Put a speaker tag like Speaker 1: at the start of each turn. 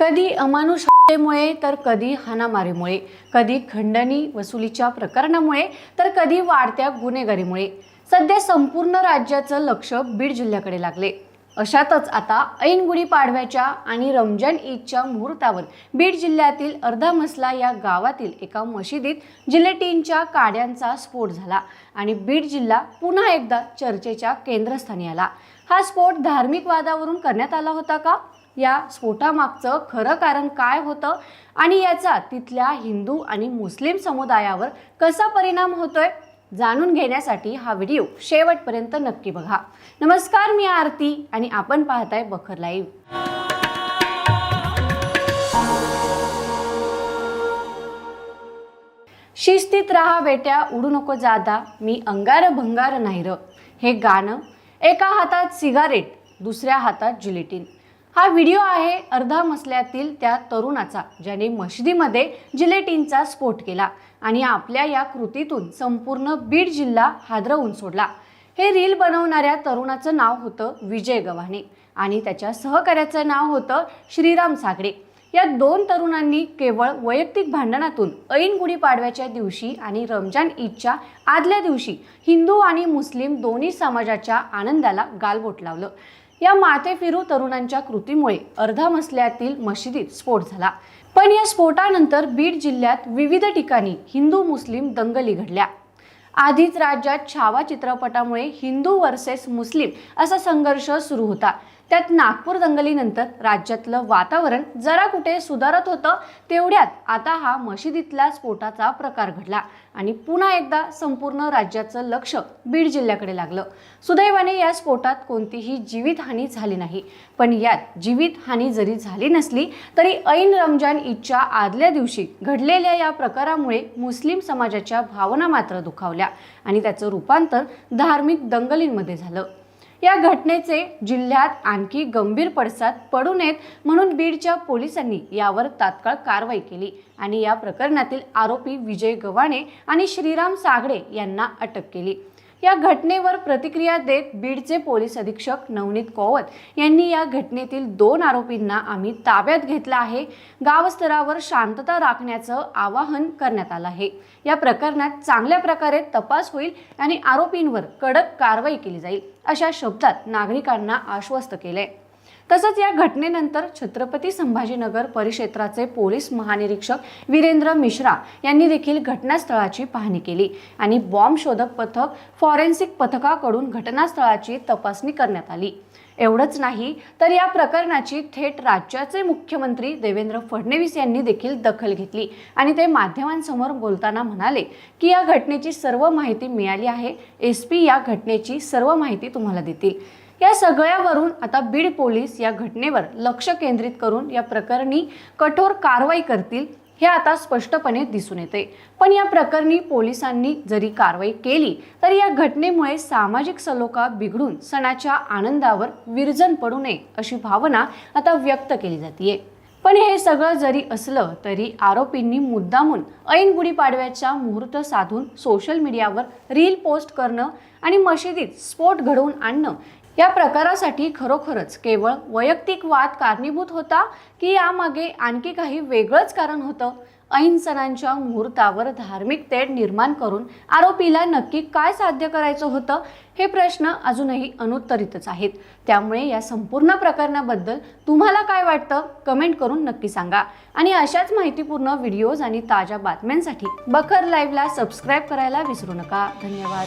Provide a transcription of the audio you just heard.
Speaker 1: कधी अमानुषतेमुळे तर कधी हाणामारीमुळे. कधी खंडणी वसुलीच्या प्रकरणामुळे तर कधी वाढत्या गुन्हेगारीमुळे. सध्या संपूर्ण राज्याचं लक्ष बीड जिल्ह्याकडे लागले. अशातच आता ऐन गुढी पाडव्याच्या आणि रमजान ईदच्या मुहूर्तावर बीड जिल्ह्यातील अर्धामसला या गावातील एका मशिदीत जिलेटीनच्या काड्यांचा स्फोट झाला आणि बीड जिल्हा पुन्हा एकदा चर्चेच्या केंद्रस्थानी आला. हा स्फोट धार्मिक वादावरून करण्यात आला होता का? या स्फोटामागचं खरं कारण काय होतं? आणि याचा तिथल्या हिंदू आणि मुस्लिम समुदायावर कसा परिणाम होतोय? जाणून घेण्यासाठी हा व्हिडिओ शेवटपर्यंत नक्की बघा. नमस्कार मी आरती आणि आपण पाहताय बखर लाईव्ह. शिस्तीत राहा बेट्या उडू नको जादा मी अंगार भंगार नाही र. हे गाणं एका हातात सिगारेट दुसऱ्या हातात जिलेटिन. हा व्हिडिओ आहे अर्धा मसल्यातील त्या तरुणाचा ज्याने मशिदीमध्ये जिलेटिनचा स्फोट केला आणि आपल्या या कृतीतून संपूर्ण बीड जिल्हा हादरवून सोडला. हे रील बनवणाऱ्या तरुणाचं नाव होतं विजय गव्हाणे आणि त्याच्या सहकार्याचं नाव होतं श्रीराम सागडे. या दोन तरुणांनी केवळ वैयक्तिक भांडणातून ऐन गुढीपाडव्याच्या दिवशी आणि रमजान ईदच्या आदल्या दिवशी हिंदू आणि मुस्लिम दोन्ही समाजाच्या आनंदाला गालबोट लावलं. या माथेफिरू तरुणांच्या कृतीमुळे अर्धा मसल्यातील मशिदीत स्फोट झाला. पण या स्फोटानंतर बीड जिल्ह्यात विविध ठिकाणी हिंदू मुस्लिम दंगली घडल्या. आधीच राज्यात छावा चित्रपटामुळे हिंदू वर्सेस मुस्लिम असा संघर्ष सुरू होता. त्यात नागपूर दंगलीनंतर राज्यातलं वातावरण जरा कुठे सुधारत होतं तेवढ्यात आता हा मशिदीतल्या स्फोटाचा प्रकार घडला आणि पुन्हा एकदा संपूर्ण राज्याचं लक्ष बीड जिल्ह्याकडे लागलं. सुदैवाने या स्फोटात कोणतीही जीवितहानी झाली नाही. पण यात जीवितहानी जरी झाली नसली तरी ऐन रमजान ईदच्या आदल्या दिवशी घडलेल्या या प्रकारामुळे मुस्लिम समाजाच्या भावना मात्र दुखावल्या आणि त्याचं रूपांतर धार्मिक दंगलींमध्ये झालं. या घटनेचे जिल्ह्यात आणखी गंभीर पडसाद पडू नयेत म्हणून बीडच्या पोलिसांनी यावर तात्काळ कारवाई केली आणि या प्रकरणातील आरोपी विजय गव्हाणे आणि श्रीराम सागडे यांना अटक केली. या घटनेवर प्रतिक्रिया देत बीडचे पोलीस अधीक्षक नवनीत कोवत यांनी या घटनेतील दोन आरोपींना आम्ही ताब्यात घेतलं आहे. गावस्तरावर शांतता राखण्याचं आवाहन करण्यात आलं आहे. या प्रकरणात चांगल्या प्रकारे तपास होईल आणि आरोपींवर कडक कारवाई केली जाईल अशा शब्दात नागरिकांना आश्वस्त केले तसंच या घटनेनंतर छत्रपती संभाजीनगर परिक्षेत्राचे पोलीस महानिरीक्षक वीरेंद्र मिश्रा यांनी देखील घटनास्थळाची पाहणी केली आणि बॉम्ब शोधक पथक फॉरेन्सिक पथकाकडून घटनास्थळाची तपासणी करण्यात आली. एवढंच नाही तर या प्रकरणाची थेट राज्याचे मुख्यमंत्री देवेंद्र फडणवीस यांनी देखील दखल घेतली आणि ते माध्यमांसमोर बोलताना म्हणाले की या घटनेची सर्व माहिती मिळाली आहे. एस पी या घटनेची सर्व माहिती तुम्हाला देतील. या सगळ्यावरून आता बीड पोलीस या घटनेवर लक्ष केंद्रित करून या प्रकरणी कठोर कारवाई करतील हे आता स्पष्टपणे दिसून येते. पण या प्रकरणी पोलिसांनी जरी कारवाई केली तरी या घटनेमुळे सामाजिक सलोखा बिघडून सणाच्या आनंदावर विरजन पडू नये अशी भावना आता व्यक्त केली जाते पण हे सगळं जरी असलं तरी आरोपींनी मुद्दामून ऐन गुढीपाडव्याचा मुहूर्त साधून सोशल मीडियावर रील पोस्ट करणं आणि मशिदीत स्फोट घडवून आणणं या प्रकारासाठी खरोखरच केवळ वैयक्तिक वाद कारणीभूत होता की यामागे आणखी काही वेगळंच कारण होतं? ऐन सणांच्या मुहूर्तावर धार्मिक तेढ निर्माण करून आरोपीला नक्की काय साध्य करायचं होतं? हे प्रश्न अजूनही अनुत्तरितच आहेत. त्यामुळे या संपूर्ण प्रकरणाबद्दल तुम्हाला काय वाटतं? कमेंट करून नक्की सांगा. आणि अशाच माहितीपूर्ण व्हिडिओज आणि ताज्या बातम्यांसाठी बखर लाईव्हला सबस्क्राईब करायला विसरू नका. धन्यवाद.